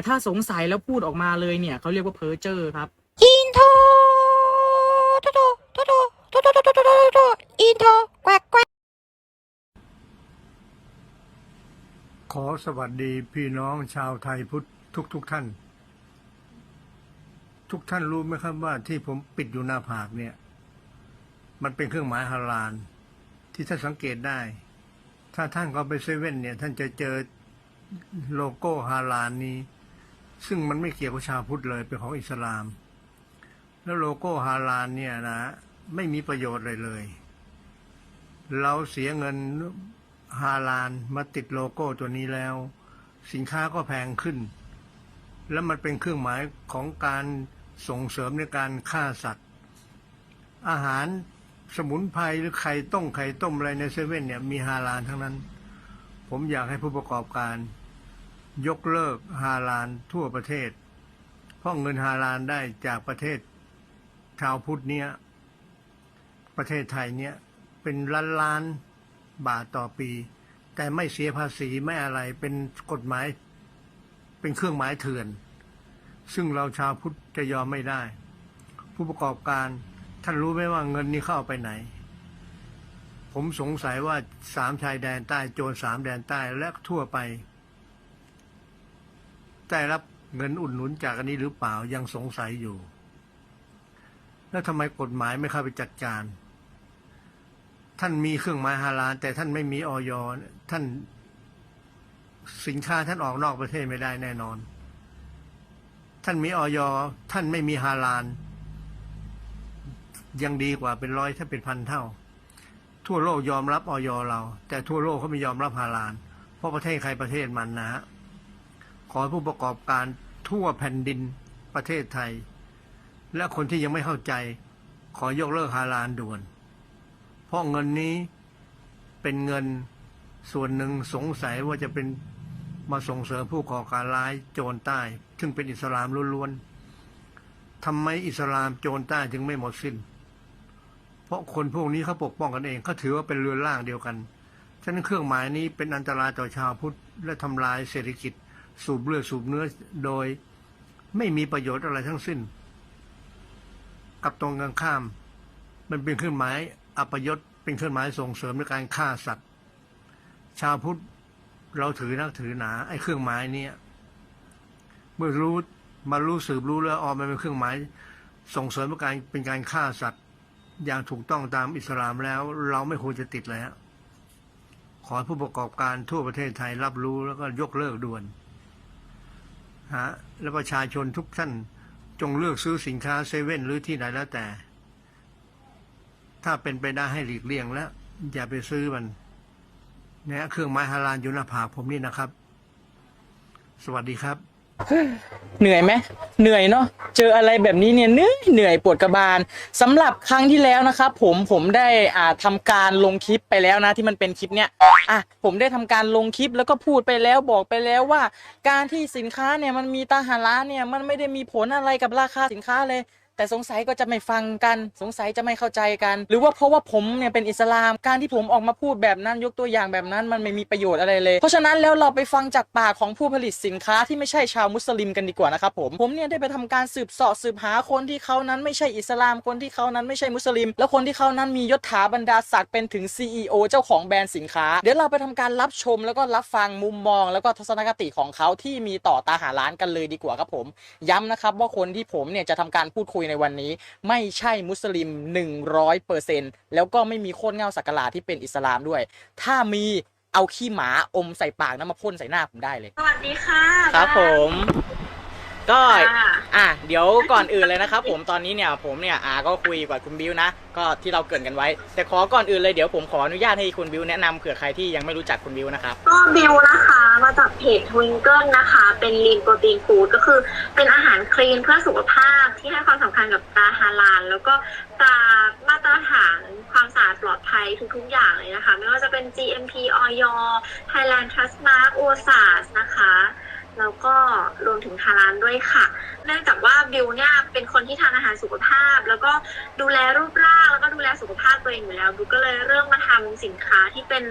แต่ถ้าสงสัยแล้วพูดออกมาเลยเนี่ยเขาเรียกว่าเพ้อเจ้อครับ อินโทรโตโตโตโตโตโตโตโตโตโตอินโทรแกวกแกวกขอสวัสดีพี่น้องชาวไทยพุทธทุกทุกๆท่าน ทุกท่านรู้ไหมครับว่าที่ผมปิดอยู่หน้าผากเนี่ย มันเป็นเครื่องหมายฮาลาลที่ท่านสังเกตได้ ถ้าท่านเข้าไปเซเว่นเนี่ย ท่านจะเจอโลโก้ฮาลาลนี้ ซึ่งมันไม่เกี่ยวกับชาวพุทธเลยเป็นของอิสลาม แล้วโลโก้ฮาลาลเนี่ยนะไม่มีประโยชน์เลยเลย เราเสียเงินฮาลานมาติดโลโก้ตัวนี้แล้ว สินค้าก็แพงขึ้น แล้วมันเป็นเครื่องหมายของการส่งเสริมในการฆ่าสัตว์ อาหารสมุนไพรหรือไข่ต้มไข่ต้มอะไรในเซเว่นเนี่ยมีฮาลานทั้งนั้น ผมอยากให้ผู้ประกอบการ ยกเลิกฮาลานทั่วประเทศ เพราะเงินฮาลานได้จากประเทศชาวพุทธเนี่ยประเทศไทยเนี่ยเป็นล้านล้านบาทต่อปี แต่ไม่เสียภาษีไม่อะไรเป็นกฎหมาย เป็นเครื่องหมายเถื่อน ซึ่งเราชาวพุทธจะยอมไม่ได้ ผู้ประกอบการท่านรู้ไหมว่าเงินนี้เข้าไปไหน ผมสงสัยว่าสามชายแดนใต้โจรสามแดนใต้และทั่วไป ได้รับเงินอุดหนุนจากอันนี้หรือเปล่ายังสงสัยอยู่ แล้วทำไมกฎหมายไม่เข้าไปจัดการ ท่านมีเครื่องหมายฮาลาลแต่ท่านไม่มีออยท่านสินค้าท่านออกนอกประเทศไม่ได้แน่นอน ท่านมีออยท่านไม่มีฮาลาลยังดีกว่าเป็นร้อยถ้าเป็นพันเท่า ทั่วโลกยอมรับออยเรา แต่ทั่วโลกเขาไม่ยอมรับฮาลาลเพราะประเทศใครประเทศมันนะฮะ ขอให้ผู้ประกอบการทั่วแผ่นดินประเทศไทย และคนที่ยังไม่เข้าใจ ขอยกเลิกฮาลาลด่วน เพราะเงินนี้เป็นเงินส่วนหนึ่งสงสัยว่าจะเป็นมาส่งเสริมผู้ก่อการร้ายโจรใต้ ซึ่งเป็นอิสลามล้วนๆทำไมอิสลามโจรใต้จึงไม่หมดสิ้น เพราะคนพวกนี้เขาปกป้องกันเองเขาถือว่าเป็นเรือนร่างเดียวกัน ฉะนั้นเครื่องหมายนี้เป็นอันตรายต่อชาวพุทธและทำลายเศรษฐกิจ สูบเลือดสูบเนื้อโดยไม่มีประโยชน์อะไรทั้งสิ้น กับตรงกันข้าม มันเป็นเครื่องหมายอัปยศเป็นเครื่องหมายส่งเสริมในการฆ่าสัตว์ ชาวพุทธเราถือนักถือหนาไอ้เครื่องหมายเนี้ยเมื่อรู้มารู้สืบรู้แล้วออกมันเป็นเครื่องหมายส่งเสริมในการเป็นการฆ่าสัตว์อย่างถูกต้องตามอิสลามแล้ว เราไม่ควรจะติดเลยฮะขอผู้ประกอบการทั่วประเทศไทยรับรู้แล้วก็ยกเลิกด่วน ฮะแล้วประชาชนทุกท่านจงเลือกซื้อสินค้าเซเว่นหรือที่ไหนแล้วแต่ ถ้าเป็นไปได้ให้หลีกเลี่ยงแล้ว อย่าไปซื้อมันเนี่ยเครื่องไม้ฮาลานอยู่หน้าผากผมนี่นะครับ สวัสดีครับ เหนื่อยไหมเหนื่อยเนาะเจออะไรแบบนี้เนี่ยเหนื่อยเหนื่อยปวดกระบาลสำหรับครั้งที่แล้วนะครับผมผมได้อ่าทำการลงคลิปไปแล้วนะที่มันเป็นคลิปเนี่ยอะผมได้ทำการลงคลิปแล้วก็พูดไปแล้วบอกไปแล้วว่า การที่สินค้าเนี่ยมันมีตาหาร้านเนี่ยมันไม่ได้มีผลอะไรกับราคาสินค้าเลย แต่สงสัยก็จะไม่ฟังกัน สงสัยจะไม่เข้าใจกัน หรือว่าเพราะว่าผมเนี่ยเป็นอิสลาม การที่ผมออกมาพูดแบบนั้นยกตัวอย่างแบบนั้นมันไม่มีประโยชน์อะไรเลย เพราะฉะนั้นแล้วเราไปฟังจากปากของผู้ผลิตสินค้าที่ไม่ใช่ชาวมุสลิมกันดีกว่านะครับผมผมเนี่ยได้ไปทำการสืบเสาะสืบหาคนที่เขานั้นไม่ใช่อิสลาม คนที่เขานั้นไม่ใช่มุสลิม แล้วคนที่เขานั้นมียศถาบรรดาศักดิ์เป็นถึง CEO เจ้าของแบรนด์สินค้า เดี๋ยวเราไปทำการรับชมแล้วก็รับฟังมุมมอง แล้วก็ทัศนคติของเขาที่มีต่อตาหาร้านกันเลยดีกว่าครับผม ย้ำนะครับว่าคนที่ผมเนี่ยจะทำการพูดคุยในวันนี้ไม่ใช่มุสลิม 100%แล้วก็ไม่มีโคตรเงาสักการะที่เป็นอิสลามด้วย ถ้ามีเอาขี้หมาอมใส่ปากน้ำมาพ่นใส่หน้าผมได้เลย สวัสดีค่ะ ครับผม ก็ค่ะอะเดี๋ยวก่อนอื่นเลยนะครับผมตอนนี้เนี่ยผมเนี่ยอ่าก็คุยกับคุณบิวนะก็ที่เราเกรินกันไว้ แต่ขอก่อนอื่นเลยเดี๋ยวผมขออนุญาตให้คุณบิวแนะนำเผื่อใครที่ยังไม่รู้จักคุณบิวนะครับ ก็บิวนะคะมาจากเพจทวิงเกิลนะคะ เป็นลีนโปรตีนฟู้ดก็คือเป็นอาหารคลีนเพื่อสุขภาพที่ให้ความสำคัญกับตราฮาลาลแล้วก็ตรามาตรฐานความสะอาดปลอดภัยทุกๆอย่างเลยนะคะ ไม่ว่าจะเป็น GMP ออย Thailand Trust Mark OSAS นะคะ แล้วก็รวมถึงฮาลาลด้วยค่ะ เนื่องจากว่าบิวเนี่ยเป็นคนที่ทานอาหารสุขภาพ แล้วก็ดูแลรูปร่างแล้วก็ดูแลสุขภาพตัวเองอยู่แล้วบิวก็เลยเริ่มมาทำสินค้าที่เป็น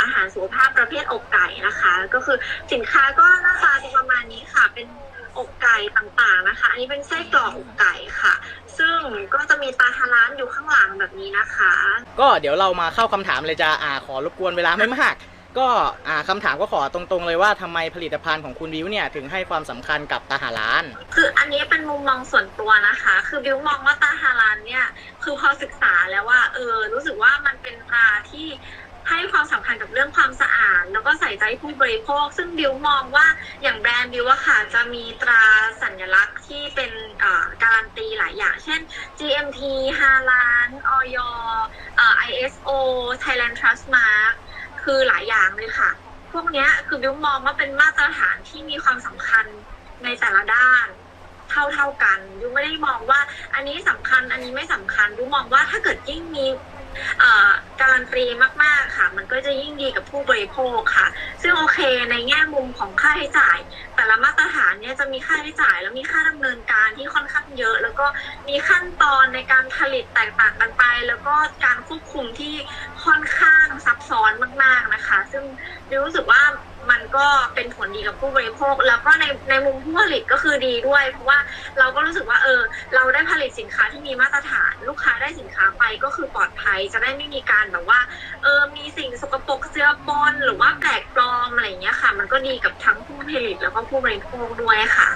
อาหารสุขภาพประเภทอกไก่นะคะ ก็คือสินค้าก็หน้าตาจะประมาณนี้ค่ะ เป็นอกไก่ต่างๆนะคะ อันนี้เป็นไส้กรอกอกไก่ค่ะ ซึ่งก็จะมีตาฮาลานอยู่ข้างหลังแบบนี้นะคะ ก็เดี๋ยวเรามาเข้าคำถามเลยจะอ่าขอรบกวนเวลาไม่มาก ก็อ่าคำถามก็ขอตรงๆเลยว่าทำไมผลิตภัณฑ์ของคุณวิวเนี่ยถึงให้ความสำคัญกับตาหาร้าน คืออันนี้เป็นมุมมองส่วนตัวนะคะ คือบิวมองว่าตาฮาลานเนี่ย คือพอศึกษาแล้วว่า เออ รู้สึกว่ามันเป็นตราที่ให้ความสำคัญกับเรื่องความสะอาด แล้วก็ใส่ใจผู้บริโภค ซึ่งบิวมองว่าอย่างแบรนด์บิวอะค่ะจะมีตราสัญลักษณ์ที่เป็นเอ่อการันตีหลายอย่าง เช่น GMP ฮาลานออยเอ่อ ISO Thailand Trust Mark คือหลายอย่างเลยค่ะ พวกเนี้ยคือบิวมองว่าเป็นมาตรฐานที่มีความสำคัญในแต่ละด้านเท่าเท่ากันยูไม่ได้มองว่า อันนี้สำคัญอันนี้ไม่สำคัญยูมองว่าถ้าเกิดยิ่งมีอ การันตีมากๆค่ะ มันก็จะยิ่งดีกับผู้บริโภคค่ะ ซึ่งโอเคในแง่มุมของค่าใช้จ่าย แต่ละมาตรฐานเนี่ยจะมีค่าใช้จ่าย แล้วมีค่าดำเนินการที่ค่อนข้างเยอะ แล้วก็มีขั้นตอนในการผลิตแตกต่างกันไป แล้วก็การควบคุมที่ค่อนข้างซับซ้อนมากๆนะคะ ซึ่งบิวรู้สึกว่า มันก็เป็นผลดีกับผู้บริโภค แล้วก็ในในมุมผู้ผลิตก็คือดีด้วย เพราะว่าเราก็รู้สึกว่าเออ เราได้ผลิตสินค้าที่มีมาตรฐาน ลูกค้าได้สินค้าไปก็คือปลอดภัย จะได้ไม่มีการแบบว่าเออมีสิ่งสกปรกเสื้อปนหรือว่าแปลกปลอมอะไรอย่างเงี้ยค่ะ มันก็ดีกับทั้งผู้ผลิตแล้วก็ผู้บริโภคด้วยค่ะ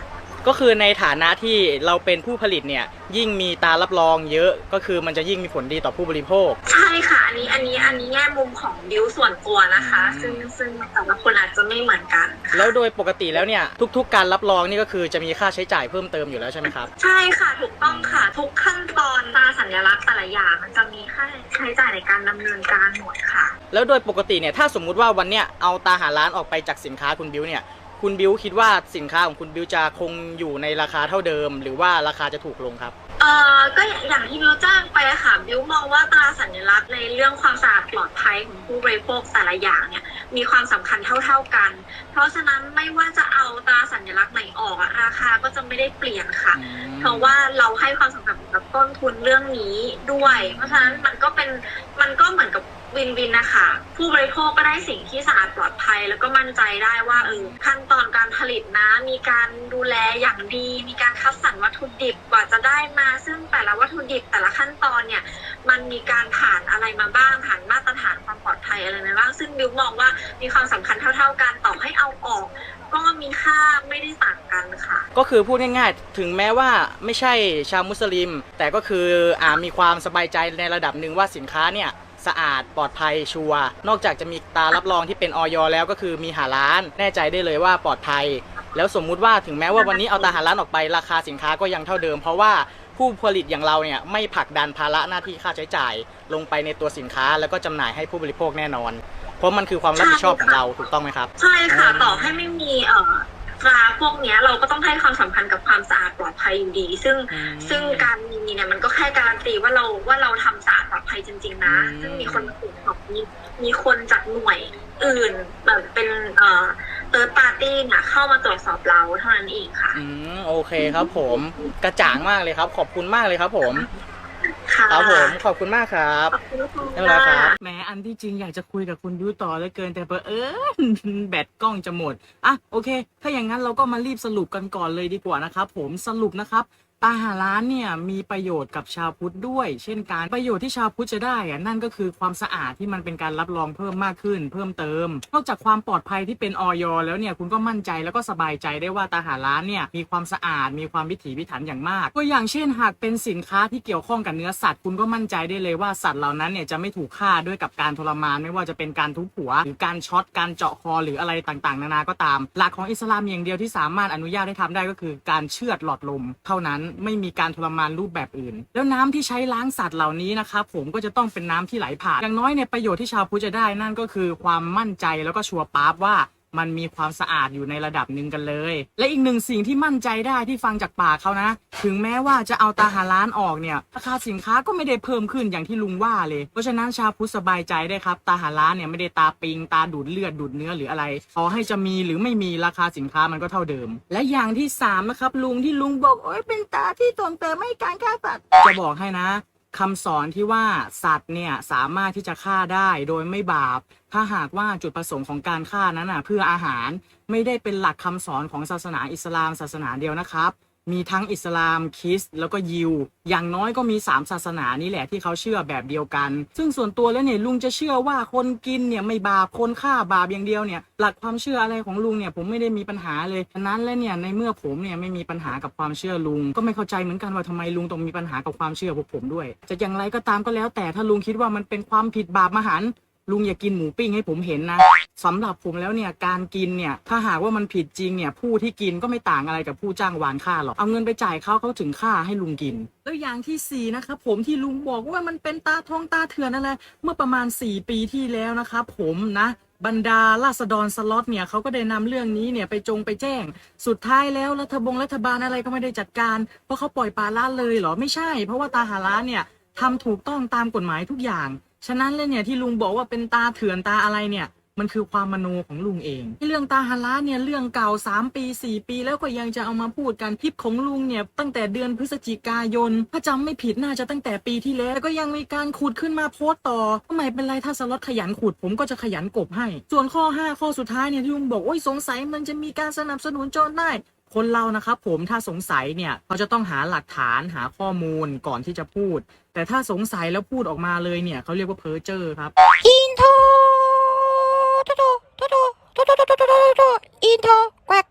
ก็คือในฐานะที่เราเป็นผู้ผลิตเนี่ยยิ่งมีตารับรองเยอะก็คือมันจะยิ่งมีผลดีต่อผู้บริโภค ใช่ค่ะ อันนี้อันนี้อันนี้แง่มุมของบิวส่วนตัวนะคะอืมซึ่งซึ่งแต่ละคนอาจจะไม่เหมือนกันค่ะแล้วโดยปกติแล้วเนี่ยทุก ๆ การรับรองนี่ก็คือจะมีค่าใช้จ่ายเพิ่มเติมอยู่แล้วใช่ไหมครับ ใช่ค่ะถูกต้องค่ะ ทุกขั้นตอนตราสัญลักษณ์แต่ละอย่างมันจะมีค่าใช้จ่ายในการดำเนินการหมดค่ะ แล้วโดยปกติเนี่ยถ้าสมมุติว่าวันเนี้ยเอาตาหาร้านออกไปจากสินค้าคุณบิวเนี่ย คุณบิวคิดว่าสินค้าของคุณบิวจะคงอยู่ในราคาเท่าเดิม หรือว่าราคาจะถูกลงครับ เอ่อก็อย่างที่บิวแจ้งไปอะค่ะบิวมองว่าตราสัญลักษณ์ในเรื่องความสะอาดปลอดภัยของผู้บริโภคแต่ละอย่างเนี่ยมีความสำคัญเท่า ๆกัน เพราะฉะนั้นไม่ว่าจะเอาตราสัญลักษณ์ไหนออกอะราคาก็จะไม่ได้เปลี่ยนค่ะ เพราะว่าเราให้ความสำคัญกับต้นทุนเรื่องนี้ด้วย เพราะฉะนั้นมันก็เป็นมันก็เหมือนกับ วินวินนะคะ ผู้บริโภคก็ได้สิ่งที่สะอาดปลอดภัย แล้วก็มั่นใจได้ว่าเออขั้นตอนการผลิตนะ มีการดูแลอย่างดี มีการคัดสรรวัตถุดิบกว่าจะได้มา ซึ่งแต่ละวัตถุดิบแต่ละขั้นตอนเนี่ย มันมีการผ่านอะไรมาบ้างผ่านมาตรฐานความปลอดภัยอะไรมาบ้าง ซึ่งบิวมองว่ามีความสำคัญเท่า ๆกันต่อให้เอาออก ก็มีค่าไม่ได้ต่างกันค่ะ ก็คือพูดง่ายๆ ถึงแม้ว่าไม่ใช่ชาวมุสลิม แต่ก็คืออ่ามีความสบายใจในระดับหนึ่งว่าสินค้าเนี่ย สะอาดปลอดภัยชัวร์นอกจากจะมีตารับรองที่เป็นออยแล้วก็คือมีหาร้านแน่ใจได้เลยว่าปลอดภัย แล้วสมมุติว่าถึงแม้ว่าวันนี้เอาตาหาร้านออกไปราคาสินค้าก็ยังเท่าเดิม เพราะว่าผู้ผลิตอย่างเราเนี่ยไม่ผลักดันภาระหน้าที่ค่าใช้จ่าย ลงไปในตัวสินค้าแล้วก็จำหน่ายให้ผู้บริโภคแน่นอน เพราะมันคือความรับผิดชอบของเราถูกต้องไหมครับ ใช่ค่ะ ต่อให้ไม่มีเอ่อ ราพวกเนี้ยเราก็ต้องให้ความสำคัญกับความสะอาดปลอดภัยอยู่ดี ซึ่งอืม ซึ่งการมีเนี่ยมันก็แค่การันตีว่าเราว่าเราทำสะอาดปลอดภัยจริง ๆ นะ อืม ซึ่งมีคนมาตรวจสอบมีมีคนจากหน่วยอื่นแบบเป็นเอ่อเติร์ดปาร์ตี้เนี่ยเข้ามาตรวจสอบเราเท่านั้นเองค่ะ อืมโอเคครับผมกระจ่างมากเลยครับ ขอบคุณมากเลยครับผม ค่ะ ครับผมขอบคุณมากครับขอบคุณค่ะไม่เป็นไรครับแหมอันที่จริงอยากจะคุยกับคุณบิวต่อเหลือเกิน แต่เผอิญแบตกล้องจะหมดอะโอเค ถ้าอย่างนั้นเราก็มารีบสรุปกันก่อนเลยดีกว่านะครับผมสรุปนะครับ ตาหาร้านเนี่ยมีประโยชน์กับชาวพุทธด้วย เช่นการประโยชน์ที่ชาวพุทธจะได้อะนั่นก็คือความสะอาดที่มันเป็นการรับรองเพิ่มมากขึ้น เพิ่มเติม นอกจากความปลอดภัยที่เป็นออยแล้วเนี่ยคุณก็มั่นใจแล้วก็สบายใจได้ว่าตาหาร้านเนี่ยมีความสะอาดมีความพิถีพิถันอย่างมากตัวอย่างเช่นหากเป็นสินค้าที่เกี่ยวข้องกับเนื้อสัตว์คุณก็มั่นใจได้เลยว่าสัตว์เหล่านั้นเนี่ยจะไม่ถูกฆ่าด้วยกับการทรมาน ไม่ว่าจะเป็นการทุบหัว หรือการช็อตการเจาะคอหรืออะไรต่างๆ นานาก็ตาม หลักของอิสลามอย่างเดียวที่สามารถอนุญาตให้ทำได้ก็คือการเชือดหลอดลมเท่านั้นไม่มีการทรมานรูปแบบอื่น แล้วน้ำที่ใช้ล้างสัตว์เหล่านี้นะครับผมก็จะต้องเป็นน้ำที่ไหลผ่านอย่างน้อยในยประโยชน์ที่ชาวพุทธจะได้นั่นก็คือความมั่นใจแล้วก็ชัวร์ปาร์บว่า มันมีความสะอาดอยู่ในระดับหนึ่งกันเลย และอีกหนึ่งสิ่งที่มั่นใจได้ที่ฟังจากปากเขานะ ถึงแม้ว่าจะเอาตาหาร้านออกเนี่ยราคาสินค้าก็ไม่ได้เพิ่มขึ้นอย่างที่ลุงว่าเลย เพราะฉะนั้นชาวพุทธสบายใจได้ครับ ตาหาร้านเนี่ยไม่ได้ตาปิง ตาดูดเลือดดูดเนื้อหรืออะไรขอให้จะมีหรือไม่มีราคาสินค้ามันก็เท่าเดิม และอย่างที่สามนะครับลุงที่ลุงบอกโอ้ยเป็นตาที่ส่งเสริมให้การฆ่าสัตว์จะบอกให้นะ คำสอนที่ว่าสัตว์เนี่ยสามารถที่จะฆ่าได้โดยไม่บาป ถ้าหากว่าจุดประสงค์ของการฆ่านั้นน่ะเพื่ออาหารไม่ได้เป็นหลักคำสอนของศาสนาอิสลามศาสนาเดียวนะครับ มีทั้งอิสลามคริสต์แล้วก็ยิว อย่างน้อยก็มี 3 ศาสนานี่แหละที่เขาเชื่อแบบเดียวกัน ซึ่งส่วนตัวแล้วเนี่ยลุงจะเชื่อว่าคนกินเนี่ยไม่บาปคนฆ่าบาปอย่างเดียวเนี่ยหลักความเชื่ออะไรของลุงเนี่ยผมไม่ได้มีปัญหาเลยฉะนั้นแล้วเนี่ยในเมื่อผมเนี่ยไม่มีปัญหากับความเชื่อลุง ก็ไม่เข้าใจเหมือนกันว่าทำไมลุงต้องมีปัญหากับความเชื่อพวกผมด้วย จะอย่างไรก็ตามก็แล้วแต่ถ้าลุงคิดว่ามันเป็นความผิดบาปมหันต์ ลุงอย่ากินหมูปิ้งให้ผมเห็นนะสำหรับผมแล้วเนี่ยการกินเนี่ยถ้าหากว่ามันผิดจริงเนี่ยผู้ที่กินก็ไม่ต่างอะไรกับผู้จ้างวานฆ่าหรอกเอาเงินไปจ่ายเขาเขาถึงฆ่าให้ลุงกิน แล้วอย่างที่สี่นะครับผมที่ลุงบอกว่ามันเป็นตาทองตาเถื่อนอะไรเมื่อประมาณ 4 ปีที่แล้วนะครับผมนะบรรดาราษฎรสล็อตเนี่ยเขาก็ได้นำเรื่องนี้เนี่ยไปจงไปแจ้ง สุดท้ายแล้วรัฐบงรัฐบาลอะไรก็ไม่ได้จัดการ เพราะเขาปล่อยปลาละเลยเหรอไม่ใช่ เพราะว่าตาหาร้านเนี่ยทำถูกต้องตามกฎหมายทุกอย่าง ฉะนั้นเลยเนี่ยที่ลุงบอกว่าเป็นตาเถื่อนตาอะไรเนี่ย มันคือความมโนของลุงเองเรื่องตาฮาระเนี่ยเรื่องเก่า 3 ปี 4 ปี แล้วก็ยังจะเอามาพูดกันคลิปของลุงเนี่ยตั้งแต่เดือนพฤศจิกายนถ้าจำไม่ผิดน่าจะตั้งแต่ปีที่แล้วแล้วก็ยังมีการขุดขึ้นมาโพสต์ต่อทำไมเป็นไรถ้าสล็อตขยันขุดผมก็จะขยันกบให้ ส่วนข้อ 5 ข้อสุดท้ายเนี่ยที่ลุงบอกโอ้ยสงสัยมันจะมีการสนับสนุนโจรได้ คนเรานะครับผมถ้าสงสัยเนี่ยเขาจะต้องหาหลักฐานหาข้อมูลก่อนที่จะพูด แต่ถ้าสงสัยแล้วพูดออกมาเลยเนี่ยเขาเรียกว่าเพ้อเจ้อครับอินโทรโทโทโทโทโทโทโทโทโทอินโทรแกวก